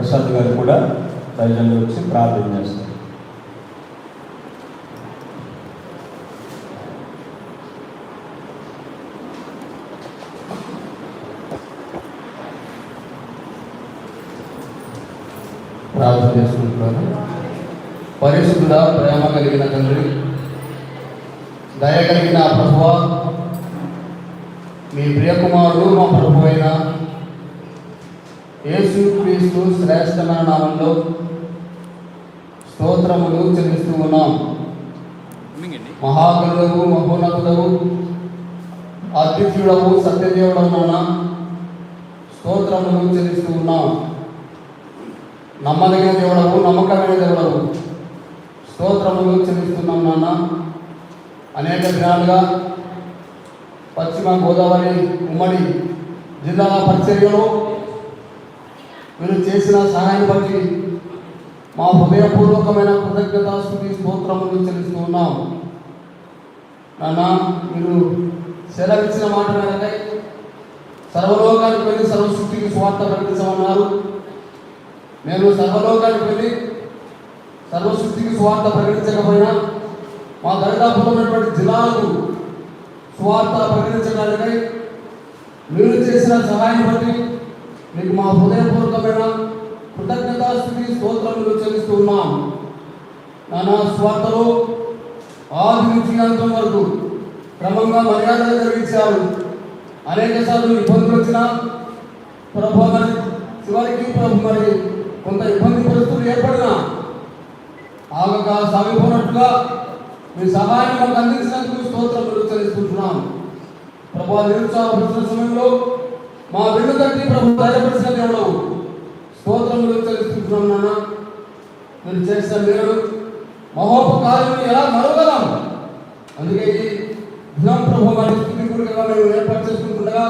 ప్రసాద్ గారు కూడా తల్లిదండ్రులు వచ్చి ప్రార్థన చేస్తారు. ప్రార్థన చేసుకుంటున్నాను. పరిశుద్ధ ప్రేమ కలిగిన తండ్రి దయ కలిగిన ప్రభువ మీ ప్రియకుమారుడు మా ప్రభు అయిన యేసు క్రీస్తు శ్రేష్టమైన నామంలో స్తోత్రములు చెల్లిస్తూ ఉన్నాం. మహాగరుడవు మహోన్నతుడవు అద్వితీయుడవు సత్యదేవుడవు నాన్న స్తోత్రములు చెల్లిస్తూ ఉన్నాం. నమ్మదగిన దేవుడవు నమ్మకమైన దేవుడవు స్తోత్రములు చెల్లిస్తున్నాం నాన్న. అనేక దినాలుగా పశ్చిమ గోదావరి ఉమ్మడి జిల్లాల పరిచర్యలో మీరు చేసిన సహాయం బట్టి మా హృదయపూర్వకమైన కృతజ్ఞతాస్తుతి స్తోత్రములు చెల్లిస్తూ ఉన్నాం నాన్న మీరు సెలవిచ్చిన మాట మేరకై సర్వలోకానికి వెళ్ళి సర్వసృష్టికి స్వార్థ ప్రకటించమన్నారు. నేను సర్వలోకానికి వెళ్ళి సర్వసృష్టికి స్వార్థ ప్రకటించకపోయినా మా దరిదాపులో ఉన్నటువంటి జిల్లాలకు స్వార్థ ప్రకటించడానికై మీరు చేసిన సహాయం బట్టి మీకు మా హృదయపూర్వకమైన కృతజ్ఞతాస్థితి స్తోత్రములు చెల్లిస్తూ ఉన్నాం. నానా స్వార్థలో ఆది నుంచి అంతం వరకు క్రమంగా మర్యాదలు జరిగించారు. అనేక సార్లు ఇబ్బందులు వచ్చినా ప్రభు మరి చివరికి ప్రభు మరి కొంత ఇబ్బంది పరిస్థితులు ఏర్పడినా ఆగక సాగిపోనట్టుగా మీ సహాయం మాకు అందించినందుకు స్తోత్రములు చెల్లిస్తున్నాం ప్రభు నిరుత్సాహపరిచిన సమయంలో మా వెన్ను తట్టి ప్రభు ధైర్యపరిచిన దేవుడు స్తోత్రములు చెల్లిస్తున్నాం నాన్న. మీరు చేసిన మేలు మహోపకార్యం ఎలా మరవగలం అందుకే ఈ దినం ప్రభు వారి స్థితిగా మేము ఏర్పాటు చేసుకుంటుండగా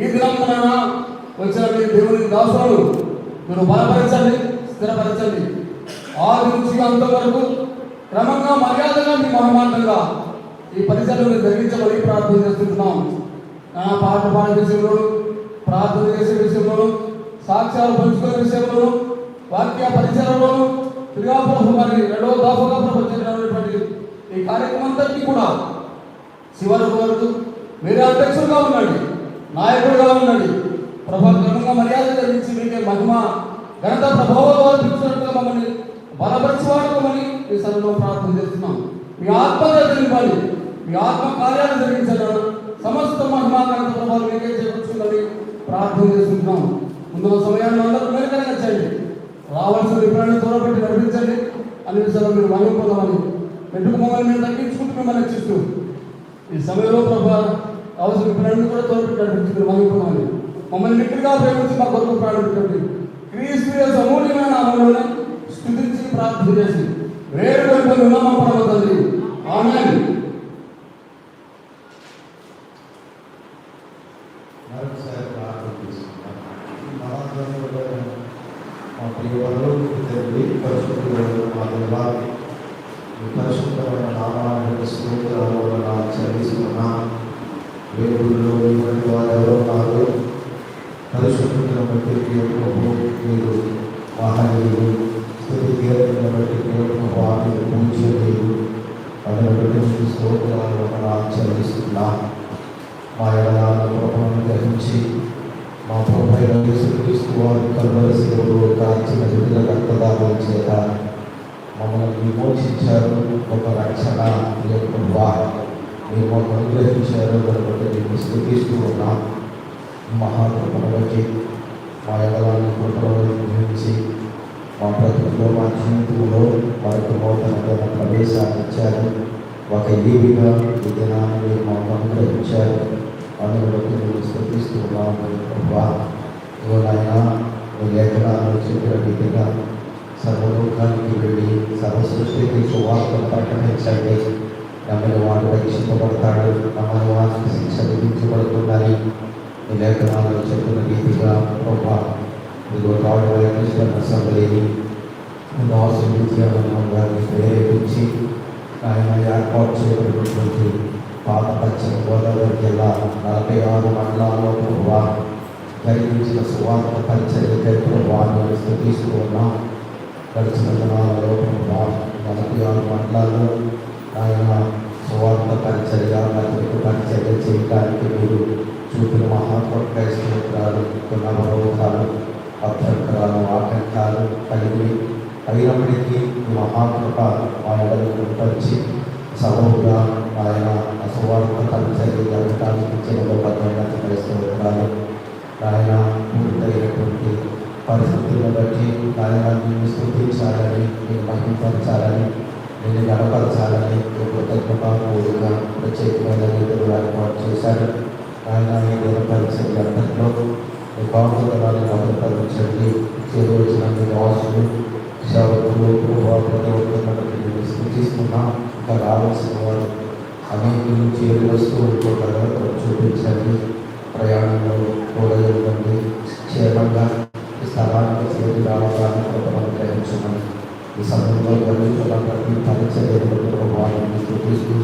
ఈ దినం నాన్న వచ్చిన మీ దేవుని దాసులను మీరు బలపరచండి స్థిరపరచండి. ఆది నుంచి అంత వరకు క్రమంగా మర్యాదగా మీ మహమాండంగా ఈ పరిచయం జరిగించమని ప్రార్థన చేస్తున్నాం. పాట పాడే విషయంలో ప్రార్థన చేసే విషయంలో సాక్ష్యాలు పంచుకునే విషయంలో వాక్య పరిచయంలో క్రియాప్రభు మరి రెండవ దాఫగా ప్రపంచమైనటువంటి ఈ కార్యక్రమం కూడా చివరి వరకు మీరే అధ్యక్షుడుగా ఉండండి నాయకుడుగా ఉండండి. ప్రభుత్వంగా మర్యాద జరిగించి మీకే మహిమ ఘనత ప్రభావాలు అర్పించినట్టుగా మమ్మల్ని బలపరిచి వాడుకోమని ఈ సభలో ప్రార్థన చేస్తున్నాం. మీ ఆత్మ జరిగించాలి మీ ఆత్మ కార్యాలు జరిగించడం. సమస్త మహిమ ఘనత మీకే చేకూర్చుందని ప్రార్థన చేస్తున్నాం ముందు సమయాన్ని అందరూ మేలుకరంగా చేయండి. రావాల్సిన విప్రాన్ని త్వరపెట్టి నడిపించండి. అన్ని విషయాలు మీరు మహిమ పొందమని మమ్మల్ని మేము తగ్గించుకుంటూ మిమ్మల్ని రక్షిస్తూ ఈ సమయంలో ప్రభా అవసరం ప్రాణులు కూడా దూరపెట్టి నడిపించి మీరు మహిమని మమ్మల్ని మిత్రుగా ప్రేమించి మా కొరకు ప్రారంభించండి క్రీస్తు యొక్క అమూల్యమైన నామంలోనే స్థుతించి ప్రార్థన చేసి వేరు వైపు ఉన్నామా పడవద్దండి ఆమెన్. మరొకసారి ప్రార్థన చేసుకుందాం. మహాత్ముడైన మా ప్రియవారు తండ్రి పరిశుద్ధుడు మా దేవాన్ని పరిశుద్ధమైన నామాన్ని స్తోత్రాలు వలన వేడుల్లో ఇటువంటి వారు ఎవరో పరిశుద్ధులను బట్టి దేవుడు మీరు మహనీయులు స్థుతి బట్టి దేవుడు వారు మీరు పూజ్యలేదు బట్టి మా ఎడలాల ప్రభావం గ్రహించి మా ప్రభు యేసుక్రీస్తు వారి కాల్చిన విడుదల రక్తదానం చేత మమ్మల్ని విమోచించారు ఒక రక్షణ లేకుండా మీరు మాకు అనుగ్రహించారు కాబట్టి మీకు స్థుతిస్తూ ఉన్నాం మహాకృపను బట్టి మా ఎడలాన్ని కృపలో గ్రహించి మా ప్రతిలో మా జీవితంలో వారికి నూతనమైన ప్రవేశాన్ని ఇచ్చారు. ఒక ఈవిగా ఈ దినాన్ని మాకు అనుగ్రహించారు. అందులోకి మీరు స్థుతిస్తున్నాము ప్రభా ఇదిగో నాయన మీ లేఖనాలు చెప్పిన రీతిగా సర్వలోకానికి వెళ్ళి సర్వ సృష్టికి సువార్తను ప్రకటించండి నమ్మని వాడు రక్షింపబడతాడు నమ్మని వారికి శిక్ష విధించబడుతుందని మీ లేఖనాలు చెప్పిన రీతిగా ప్రభా ఇదిగో రాడు వైకృష్ణ అసెంబ్లీని దాసు విద్యావనం గారిని ప్రేరేపించి ఆయన ఏర్పాటు చేయబడినటువంటి పాత పశ్చిమ గోదావరి జిల్లా నలభై ఆరు మండలాల్లో ప్రభువా జరిగించిన సువార్త పరిచర్యకై ప్రభావాన్ని స్థుతిస్తూ గడిచిన దినాలలో ప్రభా నలభై ఆరు మండలాల్లో ఆయన సువార్త పరిచర్య మరియు పరిచర్య చేయడానికి మీరు చూపిన మహాత్మక స్తోత్రాలు కొన్ని అవరోధాలు అభ్యంతరాలు ఆటంకాలు కలిగి అయినప్పటికీ ఈ ఆయన ఆయనను గుర్తించి సభవుగా ఆయన అసువార్త పరిచర్య జరగడానికి ఇచ్చిన గొప్ప స్తోత్రాలు ఆయన పూర్తయినటువంటి పరిస్థితులను బట్టి ఆయన నిన్ను స్థుతించాలని నేను మహిమపరచాలని నేను గడపరచాలని కృతజ్ఞతాపూర్వక ప్రత్యేకమైన రీతిలో ఏర్పాటు చేశారు ఆయన ఈ దినపరిచయ గంటల్లో మీ బాగుందని భద్రపరచండి చేరువచ్చిన మీ వాసులు సేవకులు ప్రతి ఒక్కరిని నేను స్థుతిస్తున్నాం ఇంకా రావాల్సిన వారు అనేకులు చేరు వస్తూ ఉంటుంటారు చూపించండి. ప్రయాణంలో కూడా ఇవ్వండి. క్షేమంగా ఈ స్థలానికి చేరి రావడానికి ప్రయత్నించమని ఈ సమయంలో జరుగుతున్న ప్రతి పరిచర్యలు ప్రభావాన్ని చూపిస్తూ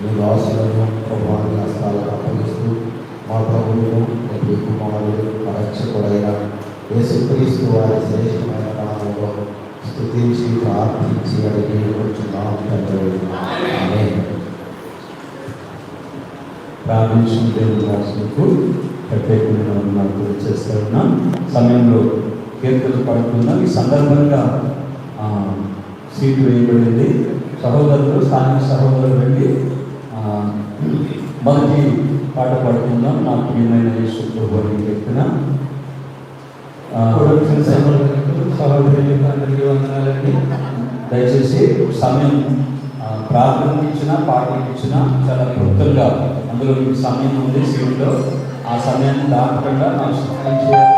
మీ వాసులను ప్రభావాన్ని హస్తాలకు అప్పగిస్తూ మా ప్రభువును మీ కుమారుడు రక్షకుడైన యేసుక్రీస్తు వారి శ్రేష్టమైన నామంలో స్థుతించి ప్రార్థించి అడిగి కొంచెం నామం తండ్రి ఆమేన్. ప్రార్థించిన దేవుని రాసులకు ప్రత్యేకమైన వందనాలు ఉన్నాం సమయంలో కీర్తనలు పడుతున్నాం. ఈ సందర్భంగా సీటు వేయబడింది. సహోదరులు స్థానిక సహోదరులు వెళ్ళి మొదటి పాట పాడుకుందాం. నా ప్రియమైన యేసు ప్రభువుని చెప్పిన వచ్చిన సహోదరులకు సహోదరులకు అందరికీ వందనాలండి. దయచేసి సమయం ప్రార్థనకి ఇచ్చిన పాటలకు ఇచ్చిన చాలా క్లుప్తంగా అందులో మీకు సమయం ఉంది శివుడిలో. ఆ సమయాన్ని దాటకుండా నాకు సహాయం చేయాలి